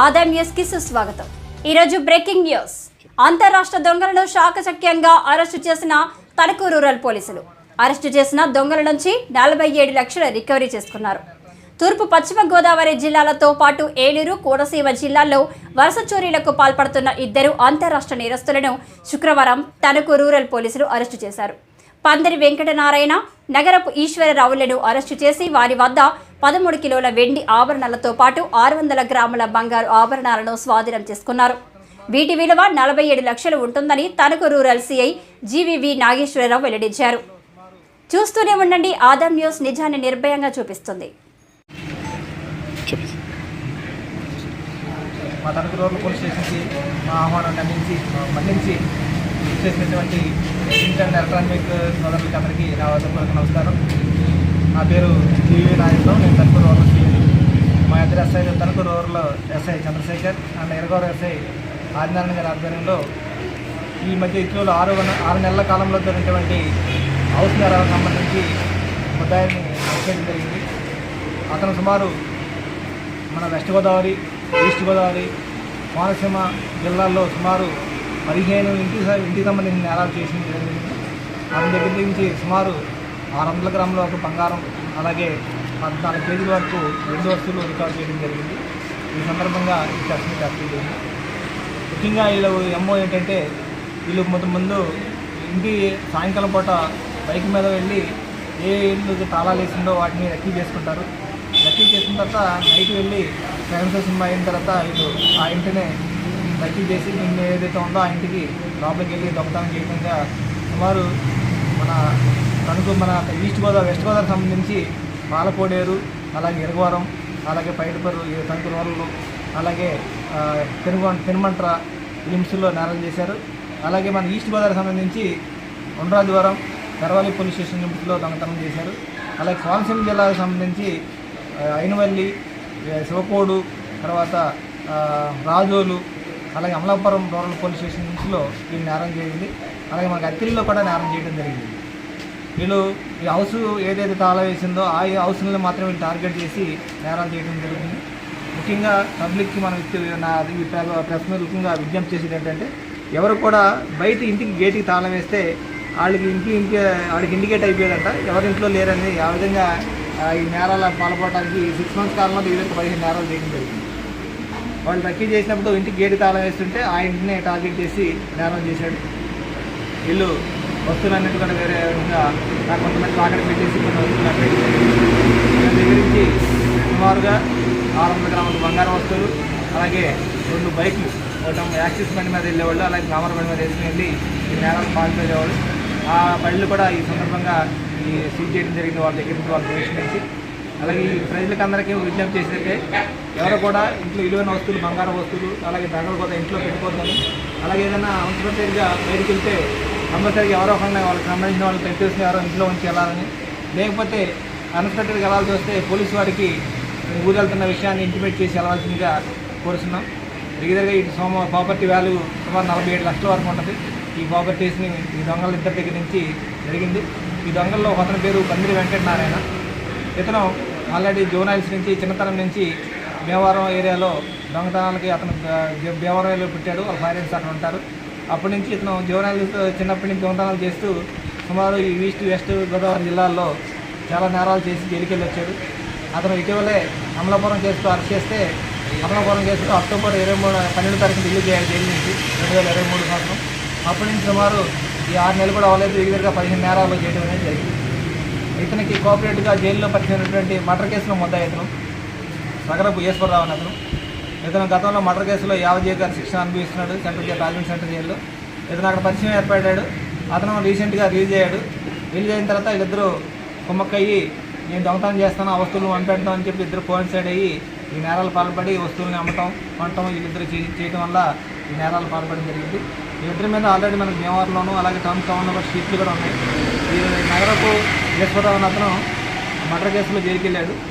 ఆదాయం న్యూస్కి సుస్వాగతం. ఈరోజు బ్రేకింగ్ న్యూస్. అంతరాష్ట్ర దొంగలను శాకచక్యంగా అరెస్టు చేసిన తణుకు రూరల్ పోలీసులు. అరెస్టు చేసిన దొంగల నుంచి నలభై ఏడు లక్షల రికవరీ చేసుకున్నారు. తూర్పు పశ్చిమ గోదావరి జిల్లాలతో పాటు ఏలూరు కోనసీమ జిల్లాల్లో వరుస చోరీలకు పాల్పడుతున్న ఇద్దరు అంతరాష్ట్ర నేరస్తులను శుక్రవారం తణుకు రూరల్ పోలీసులు అరెస్టు చేశారు. పందిరి వెంకటనారాయణ నగరపు ఈశ్వరరావులను అరెస్టు చేసి వారి వద్ద పదమూడు కిలోల వెండి ఆభరణాలతో పాటు ఆరు వందల గ్రాముల బంగారు ఆభరణాలను స్వాధీనం చేసుకున్నారు. వీటి విలువ నలభై ఏడు లక్షలు ఉంటుందని Tanuku rural CI GVV Nageswararao వెల్లడించారు. చూస్తూనే ఉండండి ఆదాం న్యూస్ నిజాన్ని నిర్భయంగా చూపిస్తుంది. మా తణుకు రోడ్లు పోలీస్ స్టేషన్కి మా ఆహ్వానాన్ని అందించి మన్నించి చేసినటువంటి ఇంటర్ ఎలక్ట్రానిక్ సోదరులకి అందరికీ నా వద్దకు నమస్కారం. నా పేరు జీవీ నాయకులు నేను తణుకు రోడ్ల మా ఇద్దరు ఎస్ఐ తణుకు రోడ్ల SI Chandrasekhar and ఎరగోర SI Adinarayana గారి ఆధ్వర్యంలో ఈ మధ్య ఇటీవల ఆరు ఆరు నెలల కాలంలో జరిగినటువంటి హౌస్ నేరాలకు సంబంధించి ముద్దాయిని అరెస్ట్ చేయడం జరిగింది. అతను సుమారు మన వెస్ట్ గోదావరి ఈస్ట్ గోదావరి కోనసీమ జిల్లాల్లో సుమారు పదిహేను ఇంటికి ఇంటికి సంబంధించిన నేరాలు చేసింది జరిగింది. అతని దగ్గర నుంచి సుమారు ఆరు వందల గ్రాముల వరకు బంగారం అలాగే పద్నాలుగు కేజీల వరకు రెండు వస్తువులు రికార్డ్ చేయడం జరిగింది. ఈ సందర్భంగా ఈ చర్చని చేస్తుంది జరిగింది. ముఖ్యంగా వీళ్ళు ఎంఓ ఏంటంటే వీళ్ళు ముందు ముందు ఇంటి సాయంకాలం పూట బైక్ మీద వెళ్ళి ఏ ఇల్లు తాళాలు వేసిందో వాటిని రెక్కీ చేసుకుంటారు. రెక్కీ చేసిన తర్వాత నైట్ వెళ్ళి ఫ్రెండ్స్ సినిమా అయిన తర్వాత వీళ్ళు ఆ ఇంటినే రెక్కీ చేసి నిన్న ఏదైతే ఉందో ఆ ఇంటికి లోపలికి వెళ్ళి దొంగతనం చేయకుండా సుమారు మన తణుకు మన ఈస్ట్ గోదావరి వెస్ట్ గోదావరి సంబంధించి పాలకోడేరు అలాగే ఇరగవరం అలాగే పైటపరు ఈ తణుకు రోడ్లు అలాగే ఆ, పెనుగొ పెనుమంట్ర లిమ్స్లో నేరం చేశారు. అలాగే మన ఈస్ట్ గోదావరి సంబంధించి ఉండ్రాజవరం తెరవాలి పోలీస్ స్టేషన్ లిమిట్స్లో దొంగతనం చేశారు. అలాగే కోనసీమ జిల్లాకు సంబంధించి అయినవల్లి శివకోడు తర్వాత రాజోలు అలాగే అమలాపురం రూరల్ పోలీస్ స్టేషన్ లిమిట్స్లో వీళ్ళు నేరం చేయింది అలాగే మనకు అత్తిల్లో కూడా నేరం చేయడం జరిగింది. వీళ్ళు ఈ హౌస్ ఏదైతే తాళం వేసిందో ఆ హౌస్ని మాత్రమే టార్గెట్ చేసి నేరాలు చేయడం జరుగుతుంది ముఖ్యంగా పబ్లిక్కి మనం ఇచ్చే నా ఈ ప్రెస్ ముఖ్యంగా విజ్ఞప్తి చేసేది ఏంటంటే ఎవరు కూడా బయట ఇంటికి గేట్కి తాళం వేస్తే వాళ్ళకి ఇంటి ఇంటి వాళ్ళకి ఇండికేట్ అయిపోయేదంట ఎవరి ఇంట్లో లేరని ఆ విధంగా ఈ నేరాల పాల్పడటానికి సిక్స్ మంత్స్ కాలంలో ఈ విధంగా పదిహేను నేరాలు చేయడం జరిగింది. వాళ్ళు తక్కువ చేసినప్పుడు ఇంటికి గేటు తాళం వేస్తుంటే ఆ ఇంటిని టార్గెట్ చేసి నేరం చేశాడు. వీళ్ళు వస్తువులన్నీ కూడా వేరే విధంగా నాకు కొంతమంది పాకెట్ పెట్టేసి కొన్ని వస్తువులు అక్కడ దగ్గర నుంచి సుమారుగా ఆరు వందల గ్రాముల బంగారం వస్తువులు అలాగే రెండు బైక్లు. ఒకటం యాక్సిస్ బండి మీద వెళ్ళేవాళ్ళు అలాగే గ్రామర్ బండి మీద వేసుకుని వెళ్ళి ఈ నేరాలు పాల్పడేవాళ్ళు ఆ బండ్లు కూడా ఈ సందర్భంగా ఈ సీజ్ చేయడం జరిగింది వాళ్ళ దగ్గర నుంచి వాళ్ళు ప్రవేశించి అలాగే ఈ ప్రజలకు అందరికీ విజ్ఞప్తి చేసినట్టే ఎవరు కూడా ఇంట్లో విలువైన వస్తువులు బంగారం వస్తువులు అలాగే నగలు కూడా ఇంట్లో పెట్టుకోవద్దని అలాగే ఏదైనా అన్స్పెక్టెడ్గా బయటికి వెళ్తే కంపల్సరీగా ఎవరో ఒకరిని వాళ్ళకి సంబంధించిన వాళ్ళు తెలిసిన ఎవరో ఇంట్లో ఉంచి వెళ్ళాలని. లేకపోతే అన్స్పెక్టెడ్గా వెళ్ళాల్సి వస్తే పోలీసు వారికి ఊరు వెళ్తున్న విషయాన్ని ఇంటిమేట్ చేసి వెళ్ళాల్సిందిగా కోరుతున్నాం దగ్గరగా ఈ సోమ ప్రాపర్టీ వాల్యూ సుమారు నలభై ఏడు లక్షల వరకు ఉంటుంది. ఈ ప్రాపర్టీస్ని ఈ దొంగల ఇద్దరి దగ్గర నుంచి జరిగింది. ఈ దొంగల్లో ఒక అతని పేరు పందిరి వెంకటనారాయణ. ఇతను ఆల్రెడీ జోనాయిల్స్ నుంచి చిన్నతనం నుంచి భీమవరం ఏరియాలో దొంగతనాలకి అతను భీమవరం ఏరియాలో పుట్టాడు. వాళ్ళ పేరెంట్స్ అక్కడ ఉంటారు. అప్పటి నుంచి ఇతను జీవనాలు చిన్నప్పటి నుంచి దొంగతనాలు చేస్తూ సుమారు ఈ ఈస్ట్ వెస్ట్ గోదావరి జిల్లాల్లో చాలా నేరాలు చేసి జైలుకెళ్ళి వచ్చాడు. అతను ఇటీవలే అమలాపురం కేసుతో అరెస్ట్ చేస్తే అమలాపురం కేసుతో అక్టోబర్ ఇరవై మూడు పన్నెండు తారీఖు రిలీజ్ అయ్యాడు జైలు నుంచి రెండు వేల ఇరవై మూడు సంవత్సరం. అప్పటి నుంచి సుమారు ఈ ఆరు నెలలు కూడా అవ్వలేదు. దగ్గరగా పదిహేను నేరాలు చేయడం అనేది జరిగింది. ఇతనికి కోఆపరేటివ్గా జైల్లో పరిచినటువంటి మర్డర్ కేసులో ముద్దాయి ఇతను సగరపు ఈశ్వరరావు అని అతను. ఇతను గతంలో మర్డర్ కేసులో యావజీ గారు శిక్షణ అనుభవిస్తున్నాడు సెంట్రల్ జైలు రాజమండ్రి సెంట్రల్ జైల్లో. ఇతను అక్కడ పరిచయం ఏర్పడ్డాడు. అతను రీసెంట్గా రిలీజ్ అయ్యాడు. రిలీజ్ అయిన తర్వాత వీళ్ళిద్దరూ కుమ్మక్కయ్యి నేను దొంగతనం చేస్తాను ఆ వస్తువులు వంపెడతాం అని చెప్పి ఇద్దరు కోయిన్సైడ్ అయ్యి ఈ నేరాలు పాల్పడి వస్తువులను అమ్మటం కొనటం వీళ్ళిద్దరు చేయడం వల్ల ఈ నేరాలు పాల్పడడం జరిగింది. వీళ్ళిద్దరి మీద ఆల్రెడీ మనకు భీమవరంలోనూ అలాగే టౌన్ టౌన్లో కూడా షీట్లు కూడా ఉన్నాయి. ఈ నగరపు ఈశ్వరరావు అతను మర్డర్ కేసులో జైలుకి వెళ్ళాడు